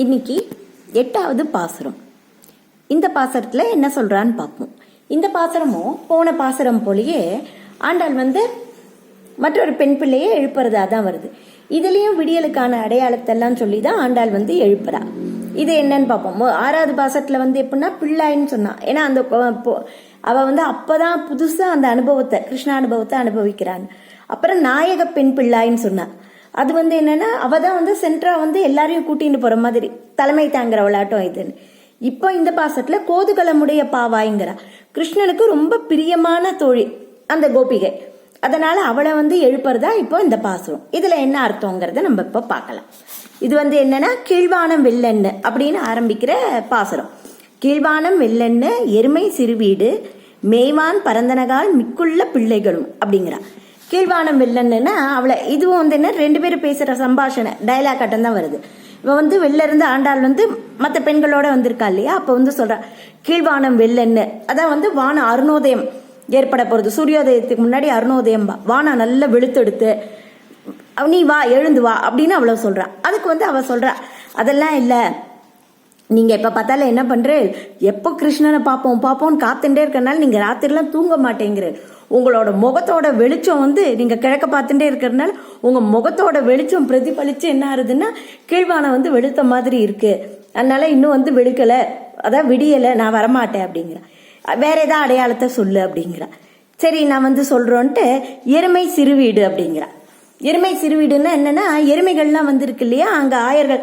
இன்னைக்கு எட்டாவது பாசுரம். இந்த பாசுரத்துல என்ன சொல்றான்னு பார்ப்போம். இந்த பாசுரமும் போன பாசுரம் போலயே ஆண்டாள் வந்து மற்றொரு பெண் பிள்ளையை எழுப்புறதா தான் வருது. இதுலயும் விடியலுக்கான அடையாளத்தெல்லாம் சொல்லி தான் ஆண்டாள் வந்து எழுப்புறா. இது என்னன்னு பார்ப்போம். ஆறாவது பாசத்துல வந்து எப்படின்னா பிள்ளாயின்னு சொன்னான் ஏன்னா அந்த கொ- பொ- அவ வந்து அப்பதான் புதுசா அந்த அனுபவத்தை கிருஷ்ண அனுபவத்தை அனுபவிக்கிறான். அப்புறம் நாயக பெண் பிள்ளாயின்னு சொன்னா. அது வந்து என்னென்னா அவள் தான் வந்து சென்ட்ரா வந்து எல்லாரையும் கூட்டிட்டு போகிற மாதிரி. தலைமை தாங்குற விளையாட்டம் இதுன்னு. இப்போ இந்த பாசத்தில் கோதுகலமுடைய பாவாய்ங்கிறா. கிருஷ்ணனுக்கு ரொம்ப பிரியமான தோழி அந்த கோபிகை. அதனால் அவளை வந்து எழுப்புறதா இப்போ இந்த பாசுரம். இதில் என்ன அர்த்தங்கிறத நம்ம இப்போ பார்க்கலாம். இது வந்து என்னன்னா கீழ்வானம் வெள்ளெண்ணு அப்படின்னு ஆரம்பிக்கிற பாசுரம். கீழ்வானம் வெள்ளெண்ணு எருமை சிறுவீடு மேய்வான் பரந்தனகால் மிக்குள்ள பிள்ளைகளும் அப்படிங்கிறா. கீழ்வானம் வெள்ளன்னுன்னா அவளை இதுவும் வந்து என்ன ரெண்டு பேரும் பேசுகிற சம்பாஷணை டயலாக் கட்டம் தான் வருது. இவன் வந்து வெளில இருந்து ஆண்டாள் வந்து மற்ற பெண்களோட வந்திருக்கா இல்லையா? அப்போ வந்து சொல்கிறா கீழ்வானம் வெள்ளன்னு அதான் வந்து வான அருணோதயம் ஏற்பட போகிறது சூரியோதயத்துக்கு முன்னாடி அருணோதயம் வா. வானம் நல்லா வெளுத்தெடுத்து அவ நீ வா எழுந்து வா அப்படின்னு அவளை சொல்றா. அதுக்கு வந்து அவள் சொல்கிறா அதெல்லாம் இல்லை நீங்க இப்போ பார்த்தாலும் என்ன பண்ற? எப்போ கிருஷ்ணனை பார்ப்போம்? பார்ப்போம்னு காத்துட்டே இருக்கிறனால நீங்க ராத்திரிலாம் தூங்க மாட்டேங்கிற. உங்களோட முகத்தோட வெளிச்சம் வந்து நீங்க கிழக்க பார்த்துட்டே இருக்கிறதுனால உங்க முகத்தோட வெளிச்சம் பிரதிபலிச்சு என்ன ஆகுதுன்னா கீழ்வானம் வந்து வெளுத்த மாதிரி இருக்கு. அதனால இன்னும் வந்து வெளுக்கல. அதான் விடியல நான் வரமாட்டேன் அப்படிங்கிறேன் வேற ஏதாவது அடையாளத்தை சொல்லு அப்படிங்கிறான் சரி நான் வந்து சொல்றோன்ட்டு எருமை சிறுவீடு அப்படிங்கிறான் எருமை சிறுவீடுன்னா என்னன்னா எருமைகள்லாம் வந்து இருக்கு இல்லையா? அங்க ஆயர்கள்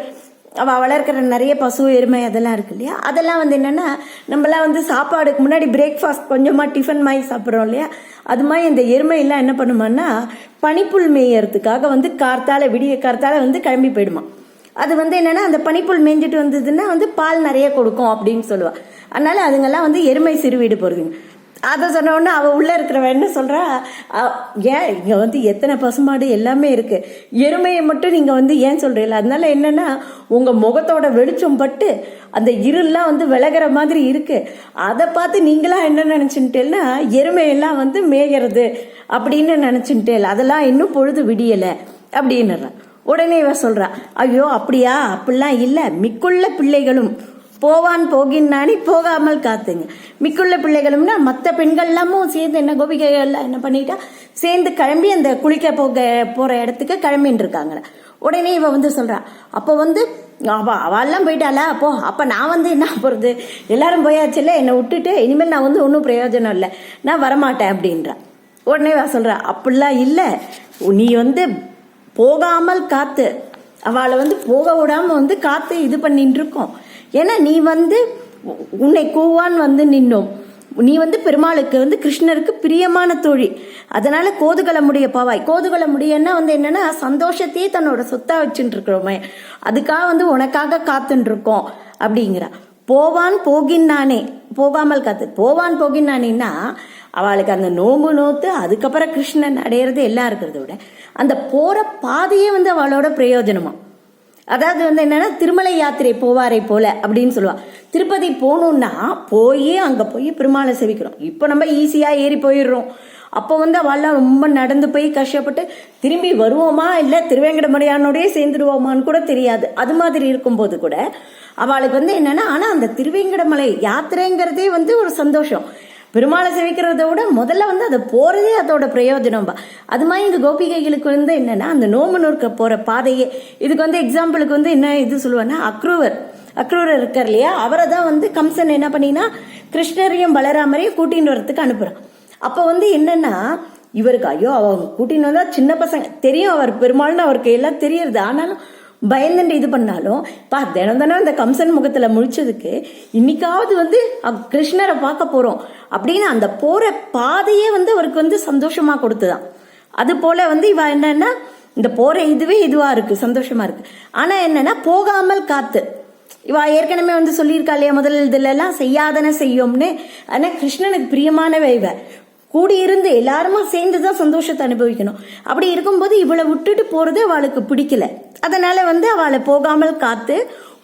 அவள் வளர்க்குற நிறைய பசு எருமை அதெல்லாம் இருக்கு இல்லையா? அதெல்லாம் வந்து என்னென்னா நம்மலாம் வந்து சாப்பாடுக்கு முன்னாடி பிரேக்ஃபாஸ்ட் கொஞ்சமாக டிஃபன் மாதிரி சாப்பிட்றோம் இல்லையா? அது மாதிரி இந்த எருமையெல்லாம் என்ன பண்ணுமான்னா பனிப்புல் மேயறதுக்காக வந்து கார்த்தால விடிய கார்த்தால வந்து கிளம்பி போயிடுமா. அது வந்து என்னென்னா அந்த பனிப்புல் மேய்ஞ்சிட்டு வந்ததுன்னா வந்து பால் நிறைய கொடுக்கும் அப்படின்னு சொல்லுவாள் அதனால் அதுங்கெல்லாம் வந்து எருமை சிறுவீடு போகிறதுங்க அதை சொன்னோடனே அவள் உள்ளே இருக்கிறவன் இருக்கிறவ என்ன சொல்கிறா ஏன் இங்கே வந்து எத்தனை பசுமாடு எல்லாமே இருக்குது எருமையை மட்டும் நீங்கள் வந்து ஏன் சொல்கிறீங்களா அதனால என்னென்னா உங்கள் முகத்தோட வெளிச்சம் பட்டு அந்த இருள்லாம் வந்து விலகிற மாதிரி இருக்குது அதை பார்த்து நீங்களாம் என்ன நினச்சின்ட்டேன்னா எருமையெல்லாம் வந்து மேயறது அப்படின்னு நினச்சின்ட்டேல் அதெல்லாம் இன்னும் பொழுது விடியலை அப்படின்னுறான் உடனே இவ சொல்றா ஐயோ அப்படியா? அப்படிலாம் இல்லை. மிக்குள்ள பிள்ளைகளும் போவான் போகின்னானி போகாமல் காத்துங்க. மிக்குள்ள பிள்ளைகளும்னா மற்ற பெண்கள்லாமும் சேர்ந்து என்ன கோபிகைகள் என்ன பண்ணிட்டா சேர்ந்து கிளம்பி அந்த குளிக்க போக போற இடத்துக்கு கிளம்பின்னு இருக்காங்க உடனே இவ வந்து சொல்றா அப்போ வந்து அவ அவெல்லாம் போயிட்டாளா? அப்போ அப்போ நான் வந்து என்ன போகிறது எல்லாரும் போயாச்சுல்ல? என்னை விட்டுட்டு இனிமேல் நான் வந்து ஒன்றும் பிரயோஜனம் இல்லை. நான் வரமாட்டேன் அப்படின்றா. உடனே வா சொல்றா அப்படிலாம் இல்லை. நீ வந்து போகாமல் காத்து. அவளை வந்து போக விடாமல் வந்து காத்து இது பண்ணிட்டு இருக்கோம். ஏன்னா நீ வந்து உன்னை கூவான் வந்து நின்னோம். நீ வந்து பெருமாளுக்கு வந்து கிருஷ்ணருக்கு பிரியமான தோழி. அதனால கோதுகலமுடைய பாவாய். கோதுகலமுடியன்னா வந்து என்னன்னா சந்தோஷத்தையே தன்னோட சொத்தா வச்சுட்டு இருக்கிறோமே அதுக்காக வந்து உனக்காக காத்துட்டு இருக்கோம் அப்படிங்கிறா. போவான் போகின்னானே போகாமல் காத்து. போவான் போகின்னானேன்னா அவளுக்கு அந்த நோம்பு நோத்து அதுக்கப்புறம் கிருஷ்ணன் அடையிறது எல்லாம் இருக்கிறத விட. அந்த போற பாதையே வந்து அவளோட பிரயோஜனமா? அதாவது வந்து என்னன்னா திருமலை யாத்திரை போவாரை போல அப்படின்னு சொல்லுவா திருப்பதி போகணுன்னா போய் அங்கே போய் பெருமாளை செவிக்கிறோம். இப்போ நம்ம ஈஸியாக ஏறி போயிடுறோம். அப்போ வந்து அவெல்லாம் ரொம்ப நடந்து போய் கஷ்டப்பட்டு திரும்பி வருவோமா இல்லை திருவேங்கடமுடையானோடய சேர்ந்துடுவோமான்னு கூட தெரியாது. அது மாதிரி இருக்கும்போது கூட அவளுக்கு வந்து என்னன்னா ஆனால் அந்த திருவேங்கடமலை யாத்திரைங்கிறதே வந்து ஒரு சந்தோஷம். பெருமாளை சேவிக்கிறத விட முதல்ல வந்து அது போகிறதே அதோட பிரயோஜனம். அது மாதிரி இந்த கோபிகைகளுக்கு வந்து என்னென்னா அந்த நோம்பு நோக்க போகிற பாதையே இதுக்கு வந்து எக்ஸாம்பிளுக்கு வந்து என்ன இது சொல்லுவேன்னா அக்ரூவர். அக்ரூவர் இருக்கார் இல்லையா? அவரை தான் வந்து கம்சன் என்ன பண்ணினா கிருஷ்ணரையும் பலராமரையும் கூட்டின்னு வரத்துக்கு அனுப்புகிறான் அப்போ வந்து என்னென்னா இவருக்கு ஐயோ அவங்க கூட்டின்னு வந்தால் சின்ன பசங்க தெரியும் அவர் பெருமாள்னு அவருக்கு எல்லாம் தெரியறது. ஆனாலும் பயந்துட்டு இது பண்ணாலும் பா தினம் தினம் இந்த கம்சன் முகத்தில் முழிச்சதுக்கு இன்னைக்காவது வந்து அ- கிருஷ்ணரை பார்க்க போகிறோம் அப்படின்னு அந்த போகிற பாதையே வந்து அவருக்கு வந்து சந்தோஷமாக கொடுத்துதான் அது போல் வந்து இவ என்னன்னா இந்த போகிற இதுவே இதுவாக இருக்குது சந்தோஷமாக இருக்குது ஆனால் என்னென்னா போகாமல் காத்து. இவா ஏற்கனவே வந்து சொல்லியிருக்கா இல்லையா முதல் இதுலலாம் எல்லாம் செய்யாதன செய்யும்னு. ஆனால் கிருஷ்ணனுக்கு பிரியமானவை இவ. கூடியிருந்து எல்லாருமா சேர்ந்து தான் சந்தோஷத்தை அனுபவிக்கணும். அப்படி இருக்கும்போது இவளை விட்டுட்டு போகிறது அவளுக்கு பிடிக்கல. அதனால் வந்து அவளை போகாமல் காத்து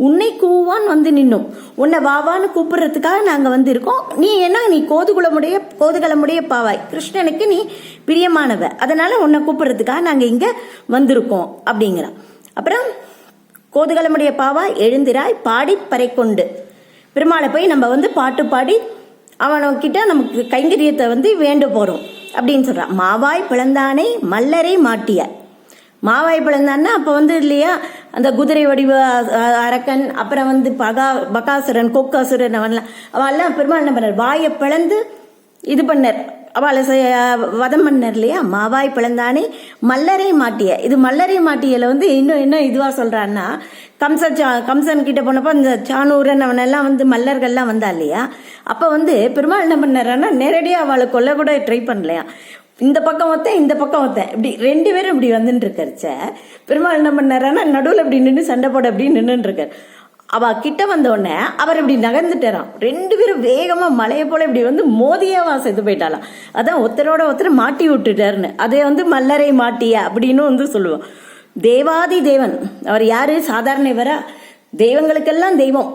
உன்னை கூவான் வந்து நின்னும். உன்னை வாவான்னு கூப்பிடுறதுக்காக நாங்கள் வந்து இருக்கோம் நீ என்ன நீ கோதுகுலமுடைய கோதுகலமுடைய பாவாய். கிருஷ்ணனுக்கு நீ பிரியமானவ. அதனால் உன்னை கூப்பிடுறதுக்காக நாங்கள் இங்கே வந்திருக்கோம் அப்படிங்கிறான் அப்புறம் கோதுகலமுடைய பாவா எழுந்திராய் பாடி பறை கொண்டு பெருமாளை போய் நம்ம வந்து பாட்டு பாடி அவனுக்கிட்ட நமக்கு கைங்கரியத்தை வந்து வேண்டு போகிறோம் அப்படின்னு சொல்கிறான் மாவாய் பிளந்தானை மல்லரை மாட்டிய. மாவாய் பிளந்தான்னா அப்போ வந்து இல்லையா அந்த குதிரை வடிவ அரக்கன் அப்புறம் வந்து பகா பகாசுரன் கொக்காசுரன் அவன்லாம் அவெல்லாம் பெருமாள் என்ன பண்ணார்? வாயை பிளந்து இது பண்ணார். அவளை வதம் பண்ணார் இல்லையா? மாவாய் பிளந்தானே மல்லரை மாட்டிய. இது மல்லரை மாட்டியல வந்து இன்னும் என்ன இதுவா சொல்றான்னா கம்ச சா- கம்சன் கிட்ட போனப்போ அந்த சானூரன் அவனெல்லாம் வந்து மல்லர்கள்லாம் வந்தா இல்லையா? அப்ப வந்து பெருமாள் என்ன பண்ணாருன்னா நேரடியாக அவளை கொல்ல கூட ட்ரை பண்ணலையா? இந்த பக்கம் ஒருத்தன் இந்த பக்கம் ஒருத்தன் இப்படி ரெண்டு பேரும் இப்படி வந்துட்டு இருக்கிறச்ச பெருமாள் என்ன பண்ணாருன்னா நடுவில் இப்படி நின்று சண்டை போட அப்படின்னு நின்றுட்டு இருக்காரு அவ கிட்ட வந்த உடனே அவர் இப்படி நகர்ந்துட்டாராம். ரெண்டு பேரும் வேகமா மலையை போல இப்படி வந்து மோதியாவா செத்து போயிட்டாலாம் அதான் ஒருத்தரோட ஒருத்தர் மாட்டி விட்டுட்டாருன்னு. அதே வந்து மல்லரை மாட்டிய அப்படின்னு வந்து சொல்லுவோம். தேவாதி தேவன். அவர் யாரு? சாதாரண இவரா தெய்வங்களுக்கெல்லாம் தெய்வம்.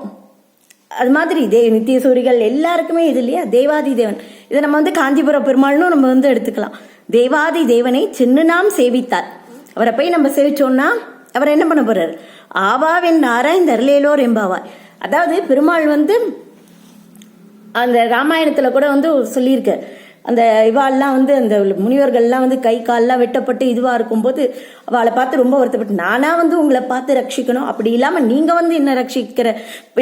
அது மாதிரி தே நித்திய சூரிகள் எல்லாருக்குமே இது இல்லையா? தேவாதி தேவன். இதை நம்ம வந்து காஞ்சிபுரம் பெருமாள்னு நம்ம வந்து எடுத்துக்கலாம். தேவாதி தேவனை சின்ன நாம் சேவித்தார். அவரை போய் நம்ம சேவிச்சோம்னா அவர் என்ன பண்ண போறாரு? ஆவாவின் ஆராய்ந்த அருளேலோர் எம்பாவார் அதாவது பெருமாள் வந்து அந்த ராமாயணத்துல கூட வந்து சொல்லியிருக்க. அந்த இவாள்லாம் வந்து அந்த முனிவர்கள்லாம் வந்து கை கால்லாம் வெட்டப்பட்டு இதுவா இருக்கும்போது அவளை பார்த்து ரொம்ப வருத்தப்பட்டு நானா வந்து உங்களை பார்த்து ரட்சிக்கணும்? அப்படி இல்லாம நீங்க வந்து என்ன ரட்சிக்கிற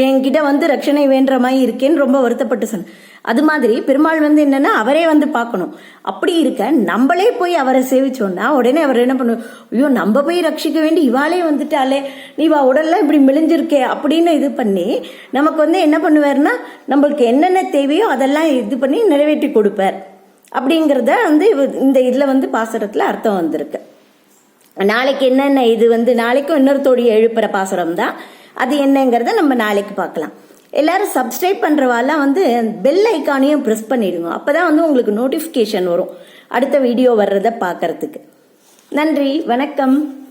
என்கிட்ட வந்து ரட்சணை வேண்டுற மாதிரி இருக்கேன்னு ரொம்ப வருத்தப்பட்டு சொன்ன அது மாதிரி பெருமாள் வந்து என்னன்னா அவரே வந்து பார்க்கணும். அப்படி இருக்க நம்மளே போய் அவரை சேவிச்சோம்னா உடனே அவர் என்ன பண்ணுவோம் ஐயோ நம்ம போய் ரட்சிக்க வேண்டி இவாளே வந்துட்டாலே நீ வா உடல்ல இப்படி மெலிஞ்சிருக்கே அப்படின்னு இது பண்ணி நமக்கு வந்து என்ன பண்ணுவாருன்னா நம்மளுக்கு என்னென்ன தேவையோ அதெல்லாம் இது பண்ணி நிறைவேற்றி கொடுப்பார். அப்படிங்கிறத வந்து இந்த இதில் வந்து பாசுரத்தில் அர்த்தம் வந்திருக்கு. நாளைக்கு என்னென்ன இது வந்து நாளைக்கும் இன்னொரு எழுப்புற பாசுரம் தான் அது என்னங்கிறத நம்ம நாளைக்கு பார்க்கலாம். எல்லாரும் சப்ஸ்கிரைப் பண்ணுறவாலாம் வந்து பெல் ஐக்கானையும் ப்ரெஸ் பண்ணிடுங்க. அப்பதான் வந்து உங்களுக்கு நோட்டிஃபிகேஷன் வரும். அடுத்த வீடியோ வர்றதை பார்க்கறதுக்கு. நன்றி. வணக்கம்.